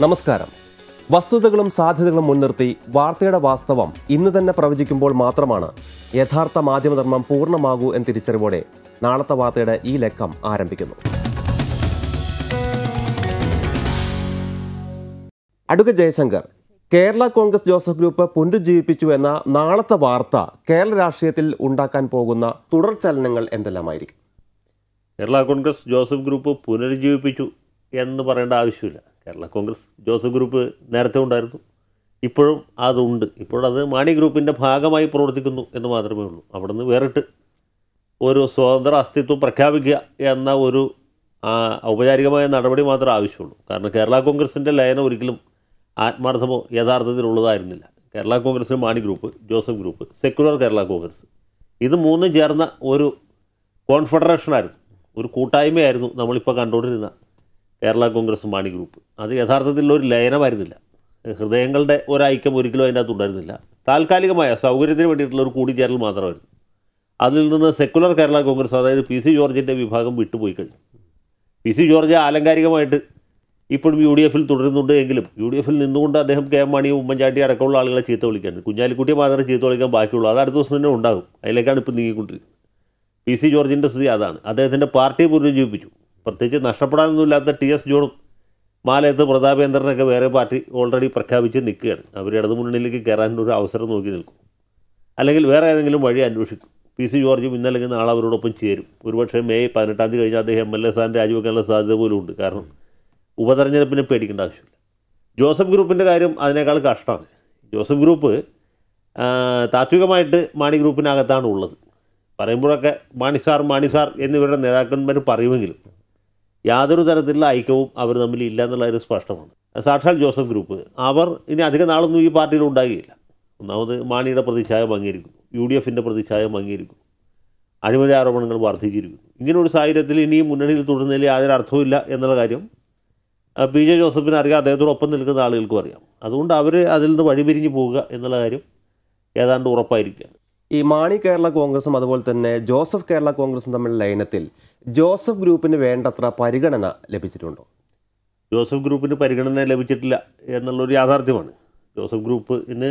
നമസ്കാരം. വസ്തുതകളും സാധ്യതകളും മുൻനിർത്തി വാർത്തയുടെ വാസ്തവം ഇന്ന് തന്നെ പ്രവചിക്കുമ്പോൾ മാത്രമാണ് യഥാർത്ഥ മാധ്യമധർമ്മം പൂർണമാകൂ എന്ന തിരിച്ചറിവോടെ നാളത്തെ വാർത്തയുടെ ഈ ലക്കം ആരംഭിക്കുന്നു. അഡ്വക്കേറ്റ് ജയശങ്കർ. കേരള കോൺഗ്രസ് ജോസഫ് ഗ്രൂപ്പ് പുനരുജ്ജീവിപ്പിച്ചു എന്ന നാളത്തെ വാർത്ത കേരള രാഷ്ട്രീയത്തിൽ ഉണ്ടാക്കാൻ പോകുന്ന തുടർ ചലനങ്ങൾ എന്തെല്ലാമായിരിക്കും? കേരള കോൺഗ്രസ് ജോസഫ് ഗ്രൂപ്പ് പുനരുജ്ജീവിപ്പിച്ചു എന്ന് പറയേണ്ട ആവശ്യമില്ല. കേരള കോൺഗ്രസ് ജോസഫ് ഗ്രൂപ്പ് നേരത്തെ ഉണ്ടായിരുന്നു. ഇപ്പോഴും അതുണ്ട്. ഇപ്പോഴത് മാണി ഗ്രൂപ്പിന്റെ ഭാഗമായി പ്രവർത്തിക്കുന്നു എന്ന് മാത്രമേ ഉള്ളൂ. അവിടെ നിന്ന് വേറിട്ട് ഒരു സ്വതന്ത്ര അസ്തിത്വം പ്രഖ്യാപിക്കുക എന്ന ഒരു ഔപചാരികമായ നടപടി മാത്രമേ ആവശ്യമുള്ളൂ. കാരണം കേരള കോൺഗ്രസിന്റെ ലയനം ഒരിക്കലും ആത്മാർത്ഥമോ യഥാർത്ഥത്തിലുള്ളതായിരുന്നില്ല. Kerala Congress Mani group Joseph group secular Kerala Congress. ഇത് മൂന്നും ചേർന്ന ഒരു കോൺഫെഡറേഷനായിരുന്നു. ഒരു കൂട്ടായ്മയായിരുന്നു നമ്മളിപ്പോൾ കണ്ടുകൊണ്ടിരുന്ന കേരള കോൺഗ്രസ് മാണി ഗ്രൂപ്പ്. അത് യഥാർത്ഥത്തിൽ ഒരു ലയനമായിരുന്നില്ല. ഹൃദയങ്ങളുടെ ഒരൈക്യം ഒരിക്കലും അതിന്റെ അകത്ത് ഉണ്ടായിരുന്നില്ല താൽക്കാലികമായ സൗകര്യത്തിന് വേണ്ടിയിട്ടുള്ള ഒരു കൂടിച്ചേരൽ മാത്രമായിരുന്നു. അതിൽ നിന്ന് സെക്കുലർ കേരള കോൺഗ്രസ് അതായത് പി സി ജോർജിന്റെ വിഭാഗം വിട്ടുപോയി കഴിഞ്ഞു. പി സി ജോർജ് ആലങ്കാരികമായിട്ട് ഇപ്പോഴും യു ഡി എഫിൽ തുടരുന്നുണ്ട് എങ്കിലും യു ഡി എഫിൽ നിന്നുകൊണ്ട് അദ്ദേഹം കെ എം മാണിയും ഉമ്മൻചാണ്ടി അടക്കമുള്ള ആളുകളെ ചീത്ത വിളിക്കാനുണ്ട് കുഞ്ഞാലിക്കുട്ടിയെ മാത്രമേ ചീത്ത വിളിക്കാൻ ബാക്കിയുള്ളൂ. അത് അടുത്ത ദിവസം തന്നെ ഉണ്ടാകും. അതിലേക്കാണ് ഇപ്പോൾ നീങ്ങിക്കൊണ്ടിരിക്കുന്നത്. പി സി ജോർജിന്റെ സ്ഥിതി അതാണ്. അദ്ദേഹത്തിന്റെ പാർട്ടിയെ പുനരുജ്ജീവിപ്പിച്ചു. പ്രത്യേകിച്ച് നഷ്ടപ്പെടാനൊന്നുമില്ലാത്ത ടി എസ് ജോണും മാലയത്ത് പ്രതാപേന്ദ്രനൊക്കെ വേറെ പാർട്ടി ഓൾറെഡി പ്രഖ്യാപിച്ച് നിൽക്കുകയാണ്. അവർ ഇടതു മുന്നണിയിലേക്ക് കയറാൻ ഒരു അവസരം നോക്കി നിൽക്കും. അല്ലെങ്കിൽ വേറെ ഏതെങ്കിലും വഴി അന്വേഷിക്കും. പി സി ജോർജും ഇന്നല്ലെങ്കിൽ നാളെ അവരോടൊപ്പം ചേരും. ഒരുപക്ഷെ മെയ് പതിനെട്ടാം തീയതി കഴിഞ്ഞാൽ അദ്ദേഹം എം എൽ എ സ്ഥാനം രാജിവെക്കാനുള്ള സാധ്യത പോലും ഉണ്ട്. കാരണം ഉപതെരഞ്ഞെടുപ്പിനെ പേടിക്കേണ്ട ആവശ്യമില്ല. ജോസഫ് ഗ്രൂപ്പിന്റെ കാര്യം അതിനേക്കാൾ കഷ്ടമാണ്. ജോസഫ് ഗ്രൂപ്പ് താത്വികമായിട്ട് മാണി ഗ്രൂപ്പിനകത്താണ് ഉള്ളത്. പറയുമ്പോഴൊക്കെ മാണി സാർ മാണി സാർ എന്നിവരുടെ നേതാക്കന്മാർ പറയുമെങ്കിലും യാതൊരു തരത്തിലുള്ള ഐക്യവും അവർ തമ്മിൽ ഇല്ല എന്നുള്ള ഒരു സ്പഷ്ടമാണ്. സാക്ഷാൽ ജോസഫ് ഗ്രൂപ്പ്. അവർ ഇനി അധിക നാളൊന്നും ഈ പാർട്ടിയിൽ ഉണ്ടാകുകയില്ല. ഒന്നാമത് മാണിയുടെ പ്രതിച്ഛായ അംഗീകരിക്കുന്നു. യു ഡി എഫിന്റെ പ്രതിച്ഛായം അംഗീകരിക്കുന്നു. അഴിമതി ആരോപണങ്ങൾ വർദ്ധിച്ചിരിക്കുന്നു. ഇങ്ങനെ ഒരു സാഹചര്യത്തിൽ ഇനിയും മുന്നണിയിൽ തുടരുന്നതിൽ യാതൊരു അർത്ഥവുമില്ല എന്നുള്ള കാര്യം പി ജെ ജോസഫിന് അറിയാം. അദ്ദേഹത്തോടൊപ്പം നിൽക്കുന്ന ആളുകൾക്കും അറിയാം. അതുകൊണ്ട് അവർ അതിൽ നിന്ന് വഴിപിരിഞ്ഞ് പോവുക എന്നുള്ള കാര്യം ഏതാണ്ട് ഉറപ്പായിരിക്കുകയാണ്. ഈ മാണി കേരള കോൺഗ്രസും അതുപോലെ തന്നെ ജോസഫ് കേരള കോൺഗ്രസും തമ്മിലുള്ള ലയനത്തിൽ ജോസഫ് ഗ്രൂപ്പിന് വേണ്ടത്ര പരിഗണന ലഭിച്ചിട്ടുണ്ടോ? ജോസഫ് ഗ്രൂപ്പിന് പരിഗണന ലഭിച്ചിട്ടില്ല എന്നുള്ളൊരു യാഥാർത്ഥ്യമാണ്. ജോസഫ് ഗ്രൂപ്പിന്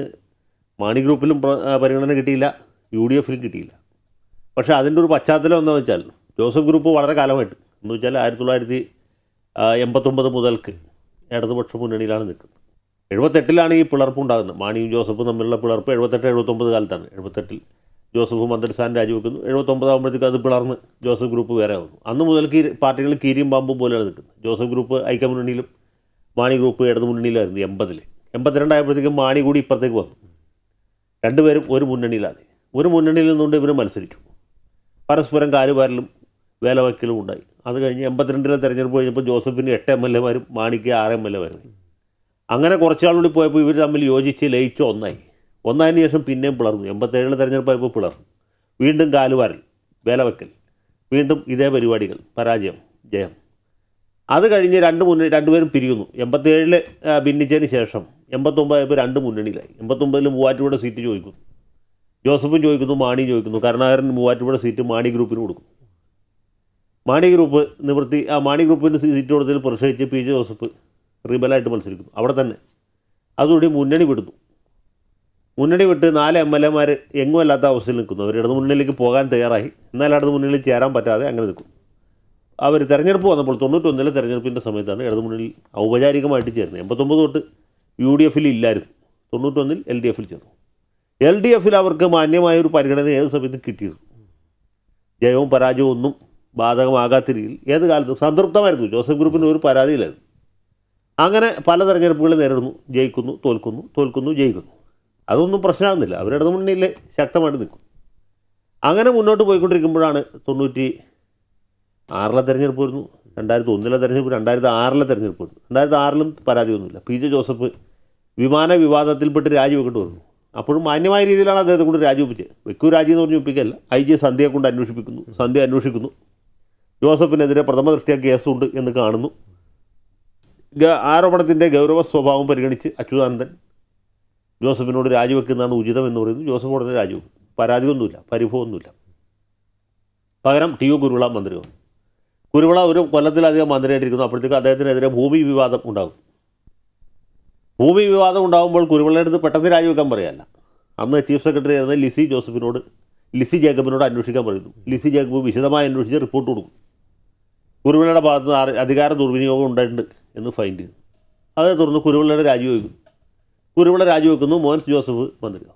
മാണി ഗ്രൂപ്പിലും പരിഗണന കിട്ടിയില്ല യു ഡി എഫിലും കിട്ടിയില്ല. പക്ഷേ അതിന്റെ ഒരു പശ്ചാത്തലം എന്താണെന്ന് വെച്ചാൽ ജോസഫ് ഗ്രൂപ്പ് വളരെ കാലമായിട്ട് എന്ന് വെച്ചാൽ ആയിരത്തി തൊള്ളായിരത്തി എൺപത്തൊമ്പത് മുതൽക്ക് ഇടതുപക്ഷ മുന്നണിയിലാണ് നിൽക്കുന്നത്. എഴുപത്തെട്ടിലാണ് ഈ പിളർപ്പ് ഉണ്ടാകുന്നത്. മാണിയും ജോസഫും തമ്മിലുള്ള പിളർപ്പ് എഴുപത്തെട്ട് എഴുപത്തൊമ്പത് കാലത്താണ്. എഴുപത്തെട്ടിൽ ജോസഫ് മന്ത്രിസ്ഥാനം രാജിവെക്കുന്നു. എഴുപത്തൊമ്പതാകുമ്പോഴത്തേക്ക് അത് പിളർന്ന് ജോസഫ് ഗ്രൂപ്പ് വേറെ ആകുന്നു. അന്ന് മുതൽക്ക് പാർട്ടികൾ കീരിയും പാമ്പും പോലെയാണ് നിൽക്കുന്നത്. ജോസഫ് ഗ്രൂപ്പ് ഐക്യമുന്നണിയിലും മാണി ഗ്രൂപ്പ് ഇടതു മുന്നണിയിലായിരുന്നു എൺപതിൽ എൺപത്തിരണ്ടായപ്പോഴത്തേക്കും മാണി കൂടി ഇപ്പുറത്തേക്ക് വന്നു. രണ്ടുപേരും ഒരു മുന്നണിയിലാണ്. ഒരു മുന്നണിയിൽ നിന്നുകൊണ്ട് ഇവർ മത്സരിച്ചു. പരസ്പരം കാലുവാരലും വേലവയ്ക്കലും ഉണ്ടായി. അത് കഴിഞ്ഞ് എൺപത്തിരണ്ടിലെ തെരഞ്ഞെടുപ്പ് കഴിഞ്ഞപ്പോൾ ജോസഫിന് എട്ട് എം എൽ എമാരും മാണിക്ക് ആറ് എം എൽ എമാരും അങ്ങനെ കുറച്ചാളുകൂടി പോയപ്പോൾ ഇവർ തമ്മിൽ യോജിച്ച് ലയിച്ച് ഒന്നായി. ഒന്നായതിനു ശേഷം പിന്നെയും പിളർന്നു. എൺപത്തേഴിലെ തെരഞ്ഞെടുപ്പായപ്പോൾ പിളർന്നു. വീണ്ടും കാലുവാരൽ വേലവെക്കൽ. വീണ്ടും ഇതേ പരിപാടികൾ. പരാജയം. ജയം. അത് കഴിഞ്ഞ് രണ്ട് മുന്നണി രണ്ടുപേരും പിരിയുന്നു. എൺപത്തേഴിൽ ഭിന്നിച്ചതിന് ശേഷം എൺപത്തൊമ്പതായപ്പോൾ രണ്ട് മുന്നണിയിലായി. എൺപത്തൊമ്പതിൽ മൂവാറ്റുപുഴ സീറ്റ് ചോദിക്കുന്നു. ജോസഫും ചോദിക്കുന്നു മാണിയും ചോദിക്കുന്നു. കരുണാകരൻ മൂവാറ്റുപുഴ സീറ്റ് മാണി ഗ്രൂപ്പിന് കൊടുക്കുന്നു മാണി ഗ്രൂപ്പ് നിവൃത്തി ആ മാണി ഗ്രൂപ്പിന്റെ സീറ്റ് കൊടുത്തതിൽ പ്രതിഷേധിച്ച് പി. ജെ. ജോസഫ് റിബലായിട്ട് മത്സരിക്കുന്നു. അവിടെ തന്നെ. അതുകൂടി മുന്നണി വിടുന്നു. മുന്നണി വിട്ട് നാല് എം എൽ എമാർ എങ്ങും അല്ലാത്ത അവസ്ഥയിൽ നിൽക്കുന്നു. അവർ ഇടതു മുന്നണിയിലേക്ക് പോകാൻ തയ്യാറായി. എന്നാൽ ഇടതു മുന്നണിയിൽ ചേരാൻ പറ്റാതെ അങ്ങനെ നിൽക്കും. അവർ തെരഞ്ഞെടുപ്പ് വന്നപ്പോൾ തൊണ്ണൂറ്റൊന്നിലെ തെരഞ്ഞെടുപ്പിന്റെ സമയത്താണ് ഇടതു മുന്നണിയിൽ ഔപചാരികമായിട്ട് ചേർന്നത് എൺപത്തൊമ്പത് തൊട്ട് യു ഡി എഫിൽ ഇല്ലായിരുന്നു. തൊണ്ണൂറ്റൊന്നിൽ എൽ ഡി എഫിൽ ചേർന്നു. എൽ ഡി എഫിൽ അവർക്ക് മാന്യമായ ഒരു പരിഗണന ഏത് സമയത്തും കിട്ടിയിരുന്നു. ജയവും പരാജയവും ഒന്നും ബാധകമാകാത്ത രീതിയിൽ ഏത് കാലത്തും സംതൃപ്തമായിരുന്നു. ജോസഫ് ഗ്രൂപ്പിന് ഒരു പരാതിയിലായിരുന്നു അങ്ങനെ പല തെരഞ്ഞെടുപ്പുകൾ നേരിടുന്നു. ജയിക്കുന്നു തോൽക്കുന്നു തോൽക്കുന്നു ജയിക്കുന്നു. അതൊന്നും പ്രശ്നമാകുന്നില്ല. അവരുടെ മുന്നിൽ ശക്തമായിട്ട് നിൽക്കും. അങ്ങനെ മുന്നോട്ട് പോയിക്കൊണ്ടിരിക്കുമ്പോഴാണ് തൊണ്ണൂറ്റി ആറിലെ തെരഞ്ഞെടുപ്പ് വരുന്നു. രണ്ടായിരത്തി ഒന്നിലെ തെരഞ്ഞെടുപ്പ് രണ്ടായിരത്തി ആറിലെ തെരഞ്ഞെടുപ്പ് വരുന്നു. രണ്ടായിരത്തി ആറിലും പരാതിയൊന്നുമില്ല പി. ജെ. ജോസഫ് വിമാന വിവാദത്തിൽപ്പെട്ട് രാജിവെക്കേണ്ടി വരുന്നു അപ്പോഴും മാന്യമായ രീതിയിലാണ് അദ്ദേഹത്തെ കൊണ്ട് രാജിവെപ്പിച്ചത് വെക്കൂ രാജി എന്ന് പറഞ്ഞ് ഒപ്പിക്കല്ല ഐ. ജി. സന്ധ്യയെ കൊണ്ട് അന്വേഷിപ്പിക്കുന്നു. സന്ധ്യ അന്വേഷിക്കുന്നു. ജോസഫിനെതിരെ പ്രഥമ ദൃഷ്ടിയ കേസുണ്ട് എന്ന് കാണുന്നു. ആരോപണത്തിന്റെ ഗൗരവ സ്വഭാവം പരിഗണിച്ച് അച്യുതാനന്ദൻ ജോസഫിനോട് രാജിവെക്കുന്നതാണ് ഉചിതം എന്ന് പറയുന്നു ജോസഫ് ഉടനെ രാജിവെക്കും. പരാതിയൊന്നുമില്ല. പരിഭവമൊന്നുമില്ല. പകരം ടി യു കുരുവിള വന്നു കുരുവിള ഒരു കൊല്ലത്തിലധികം മന്ത്രിയായിട്ടിരിക്കുന്നു. അപ്പോഴത്തേക്ക് അദ്ദേഹത്തിനെതിരെ ഭൂമി വിവാദം ഉണ്ടാകും. ഭൂമി വിവാദം ഉണ്ടാകുമ്പോൾ കുരുവിളയുടെ അടുത്ത് പെട്ടെന്ന് രാജിവെക്കാൻ പറയല്ല. അന്ന് ചീഫ് സെക്രട്ടറി ആയിരുന്ന ലിസി ജോസഫിനോട് ലിസി ജേക്കബിനോട് അന്വേഷിക്കാൻ പറയുന്നു. ലിസി ജേക്കബ് വിശദമായി അന്വേഷിച്ച് റിപ്പോർട്ട് കൊടുക്കും. കുരുവിളയുടെ ഭാഗത്ത് നിന്ന് അധികാര ദുർവിനിയോഗം ഉണ്ടായിട്ടുണ്ട് എന്ന് ഫൈൻഡ് ചെയ്തു അതേ തുടർന്ന് കുരുവിളയുടെ രാജിവെക്കും. കുരുവിള രാജിവെക്കുന്നു മോൻസ് ജോസഫ് മന്ത്രിയാവും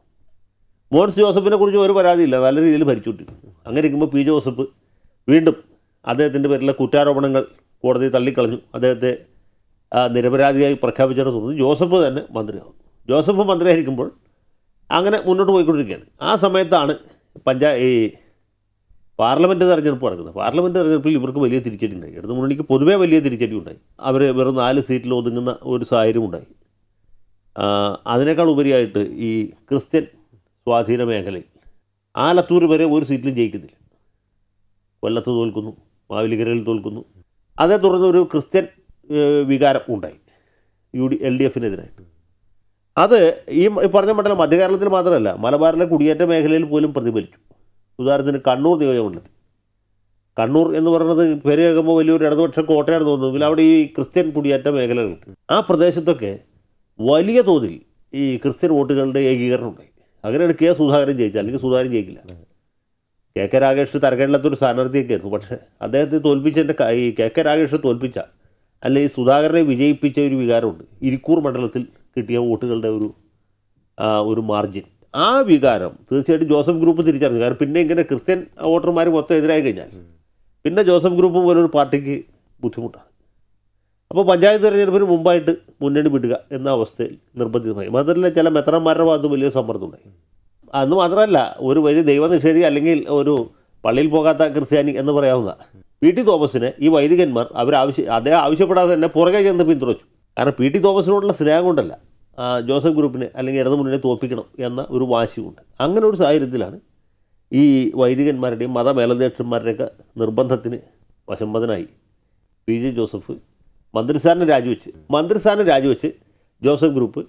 മോൻസ് ജോസഫിനെ കുറിച്ച് ഒരു പരാതിയില്ല നല്ല രീതിയിൽ ഭരിച്ചുകൊണ്ടിരിക്കുന്നു അങ്ങനെ ഇരിക്കുമ്പോൾ പി ജോസഫ് വീണ്ടും അദ്ദേഹത്തിന്റെ പേരിലെ കുറ്റാരോപണങ്ങൾ കോടതി തള്ളിക്കളഞ്ഞു. അദ്ദേഹത്തെ നിരപരാധിയായി പ്രഖ്യാപിച്ചതിനെ തുടർന്ന് ജോസഫ് തന്നെ മന്ത്രിയാവും ജോസഫ് മന്ത്രിയായിരിക്കുമ്പോൾ അങ്ങനെ മുന്നോട്ട് പോയിക്കൊണ്ടിരിക്കുകയാണ്. ആ സമയത്താണ് പഞ്ചാ ഈ പാർലമെന്റ് തെരഞ്ഞെടുപ്പ് നടക്കുന്നത്. പാർലമെന്റ് തെരഞ്ഞെടുപ്പിൽ ഇവർക്ക് വലിയ തിരിച്ചടി ഉണ്ടായി ഇടതു മുന്നണിക്ക് പൊതുവേ വലിയ തിരിച്ചടി ഉണ്ടായി അവർ വെറും നാല് സീറ്റിൽ ഒതുങ്ങുന്ന ഒരു സാഹചര്യം ഉണ്ടായി അതിനേക്കാൾ ഉപരിയായിട്ട് ഈ ക്രിസ്ത്യൻ സ്വാധീന മേഖലയിൽ ആലത്തൂർ വരെ ഒരു സീറ്റിലും ജയിക്കുന്നില്ല. കൊല്ലത്ത് തോൽക്കുന്നു മാവേലിക്കരയിൽ തോൽക്കുന്നു. അതേ തുടർന്ന് ഒരു ക്രിസ്ത്യൻ വികാരം ഉണ്ടായി യു ഡി എൽ ഡി എഫിനെതിരായിട്ട്. അത് ഈ പറഞ്ഞ മണ്ഡലം മധ്യകേരളത്തിൽ മാത്രമല്ല മലബാറിലെ കുടിയേറ്റ മേഖലയിൽ പോലും പ്രതിഫലിച്ചു. ഉദാഹരണത്തിന് കണ്ണൂർ നിയോജകമണ്ഡലത്തിൽ. കണ്ണൂർ എന്ന് പറയുന്നത് പേര് കേൾക്കുമ്പോൾ വലിയൊരു ഇടതുപക്ഷ കോട്ടയാണ് തോന്നുന്നു. അവിടെ ഈ ക്രിസ്ത്യൻ കുടിയേറ്റ മേഖലകളുണ്ട്. ആ പ്രദേശത്തൊക്കെ വലിയ തോതിൽ ഈ ക്രിസ്ത്യൻ വോട്ടുകളുടെ ഏകീകരണം ഉണ്ടായി അങ്ങനെയാണ് കെ സുധാകരൻ ജയിച്ചത്. അല്ലെങ്കിൽ സുധാകരൻ ജയിക്കില്ല. കെ കെ രാഗേഷ് തരക്കേടില്ലാത്തൊരു സ്ഥാനാർത്ഥിയൊക്കെ ആയിരുന്നു. പക്ഷേ അദ്ദേഹത്തെ തോൽപ്പിച്ചതിന്റെ ഈ കെ കെ രാഗേഷ് തോൽപ്പിച്ച അല്ലെങ്കിൽ സുധാകരനെ വിജയിപ്പിച്ച ഒരു വികാരമുണ്ട്. ഇരിക്കൂർ മണ്ഡലത്തിൽ കിട്ടിയ വോട്ടുകളുടെ ഒരു ഒരു മാർജിൻ. ആ വികാരം തീർച്ചയായിട്ടും ജോസഫ് ഗ്രൂപ്പ് തിരിച്ചറിഞ്ഞു. കാരണം പിന്നെ ഇങ്ങനെ ക്രിസ്ത്യൻ വോട്ടർമാർ മൊത്തം എതിരായി കഴിഞ്ഞാൽ പിന്നെ ജോസഫ് ഗ്രൂപ്പ് പോലൊരു പാർട്ടിക്ക് ബുദ്ധിമുട്ടാണ്. അപ്പോൾ പഞ്ചായത്ത് തിരഞ്ഞെടുപ്പിന് മുമ്പായിട്ട് മുന്നണി വിടുക എന്ന അവസ്ഥയിൽ നിർബന്ധിതമായി. മാത്രമല്ല ചില മെത്രന്മാരുടെ ഭാഗത്ത് വലിയ സമ്മർദ്ദമുണ്ടായി അന്ന് മാത്രമല്ല ഒരു വലിയ ദൈവനിഷേധി അല്ലെങ്കിൽ ഒരു പള്ളിയിൽ പോകാത്ത ക്രിസ്ത്യാനി എന്ന് പറയാവുന്ന പി ടി തോമസിനെ ഈ വൈദികന്മാർ ആവശ്യ അദ്ദേഹം ആവശ്യപ്പെടാതെ തന്നെ പുറകെ ചെന്ന് പിന്തുണച്ചു. കാരണം പി ടി തോമസിനോടുള്ള സ്നേഹം കൊണ്ടല്ല ജോസഫ് ഗ്രൂപ്പിനെ അല്ലെങ്കിൽ ഇടതു മുന്നണിയെ തോൽപ്പിക്കണം എന്ന ഒരു വാശിയുണ്ട്. അങ്ങനെ ഒരു സാഹചര്യത്തിലാണ് ഈ വൈദികന്മാരുടെയും മതമേലധ്യക്ഷന്മാരുടെയൊക്കെ നിർബന്ധത്തിന് വശംബദനായി പി ജെ ജോസഫ് മന്ത്രിസ്ഥാനം രാജിവെച്ച് മന്ത്രിസ്ഥാനം രാജിവെച്ച് ജോസഫ് ഗ്രൂപ്പ്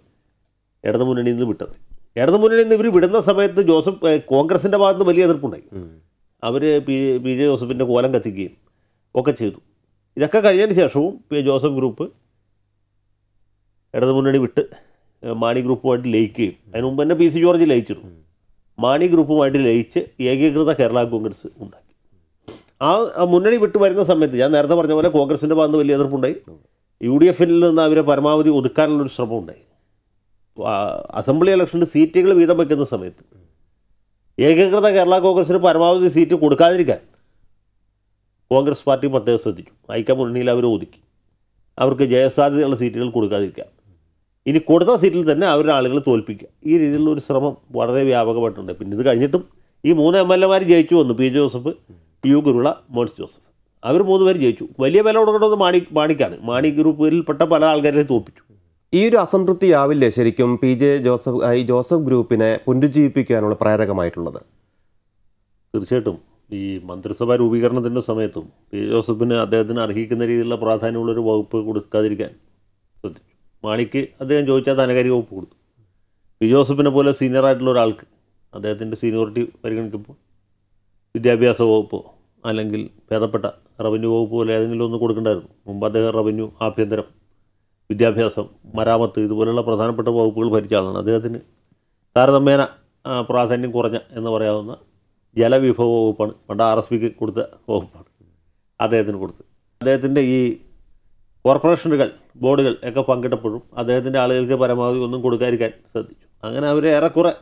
ഇടതു മുന്നണിയിൽ നിന്ന് വിട്ടത്. ഇടതു മുന്നണിയിൽ നിന്ന് ഇവർ വിടുന്ന സമയത്ത് ജോസഫ് കോൺഗ്രസിന്റെ ഭാഗത്ത് വലിയ എതിർപ്പുണ്ടായി. അവർ പി പി ജെ ജോസഫിന്റെ കോലം കത്തിക്കുകയും ഒക്കെ ചെയ്തു. ഇതൊക്കെ കഴിഞ്ഞതിന് ശേഷവും പി ജോസഫ് ഗ്രൂപ്പ് ഇടതു മുന്നണി വിട്ട് മാണി ഗ്രൂപ്പുമായിട്ട് ലയിക്കുകയും. അതിന് മുമ്പ് തന്നെ പി സി ജോർജ് ലയിച്ചിരുന്നു. മാണി ഗ്രൂപ്പുമായിട്ട് ലയിച്ച് ഏകീകൃത കേരള കോൺഗ്രസ് ഉണ്ടാക്കി ആ മുന്നണി വിട്ടു വരുന്ന സമയത്ത് ഞാൻ നേരത്തെ പറഞ്ഞ പോലെ കോൺഗ്രസിന്റെ ഭാഗത്ത് വലിയ എതിർപ്പുണ്ടായി. യു ഡി എഫിൽ നിന്ന് അവരെ പരമാവധി ഒതുക്കാനുള്ളൊരു ശ്രമം ഉണ്ടായി അസംബ്ലി ഇലക്ഷന്റെ സീറ്റുകൾ വീതം വയ്ക്കുന്ന സമയത്ത്. ഏകീകൃത കേരള കോൺഗ്രസിന് പരമാവധി സീറ്റ് കൊടുക്കാതിരിക്കാൻ കോൺഗ്രസ് പാർട്ടി പ്രത്യേകം ശ്രദ്ധിച്ചു ഐക്യമുന്നണിയിൽ അവർ ഒതുക്കി. അവർക്ക് ജയസാധ്യതയുള്ള സീറ്റുകൾ കൊടുക്കാതിരിക്കാം ഇനി കൊടുത്ത സീറ്റിൽ തന്നെ അവരുടെ ആളുകൾ തോൽപ്പിക്കുക. ഈ രീതിയിലുള്ള ഒരു ശ്രമം വളരെ വ്യാപകമായിട്ടുണ്ട്. പിന്നെ ഇത് കഴിഞ്ഞിട്ടും ഈ മൂന്ന് എം എൽ എമാർ ജയിച്ചു വന്നു പി ജോസഫ്. യു ഗുരുള മോൻസ് ജോസഫ്. അവർ മൂന്ന് പേര് ജയിച്ചു. വലിയ വില കൊടുക്കണമെന്ന് മാണി മാണിക്കാണ്. മാണി ഗ്രൂപ്പിൽപ്പെട്ട പല ആൾക്കാരെ തോൽപ്പിച്ചു. ഈ ഒരു അസംതൃപ്തിയാവില്ലേ ശരിക്കും പി ജെ ജോസഫ് ഈ ജോസഫ് ഗ്രൂപ്പിനെ പുനരുജ്ജീവിപ്പിക്കാനുള്ള പ്രേരകമായിട്ടുള്ളത്? തീർച്ചയായിട്ടും. ഈ മന്ത്രിസഭാ രൂപീകരണത്തിന്റെ സമയത്തും പി ജോസഫിന് അദ്ദേഹത്തിന് അർഹിക്കുന്ന രീതിയിലുള്ള പ്രാധാന്യമുള്ളൊരു വകുപ്പ് കൊടുക്കാതിരിക്കാൻ ശ്രദ്ധിച്ചു. മാണിക്ക് അദ്ദേഹം ചോദിച്ചാൽ ധനകാര്യ വകുപ്പ് കൊടുത്തു. പി ജോസഫിനെ പോലെ സീനിയർ ആയിട്ടുള്ള ഒരാൾക്ക് അദ്ദേഹത്തിന്റെ സീനിയോറിറ്റി പരിഗണിക്കുമ്പോൾ വിദ്യാഭ്യാസ വകുപ്പോ അല്ലെങ്കിൽ ഭേദപ്പെട്ട റവന്യൂ വകുപ്പ് പോലെ ഏതെങ്കിലും ഒന്ന് കൊടുക്കണ്ടായിരുന്നു. മുമ്പ് അദ്ദേഹം റവന്യൂ ആഭ്യന്തരം വിദ്യാഭ്യാസം മരാമത്ത് ഇതുപോലുള്ള പ്രധാനപ്പെട്ട വകുപ്പുകൾ ഭരിച്ച ആളാണ്. അദ്ദേഹത്തിന് താരതമ്യേന പ്രാധാന്യം കുറഞ്ഞ എന്ന് പറയാവുന്ന ജലവിഭവ വകുപ്പാണ്. പണ്ട് ആർ എസ് പിക്ക് കൊടുത്ത വകുപ്പാണ് അദ്ദേഹത്തിന് കൊടുത്ത് അദ്ദേഹത്തിന്റെ ഈ കോർപ്പറേഷനുകൾ ബോർഡുകൾ ഒക്കെ പങ്കിട്ടപ്പോഴും അദ്ദേഹത്തിന്റെ ആളുകൾക്ക് പരമാവധി ഒന്നും കൊടുക്കാതിരിക്കാൻ ശ്രദ്ധിച്ചു. അങ്ങനെ അവർ ഏറെക്കുറെ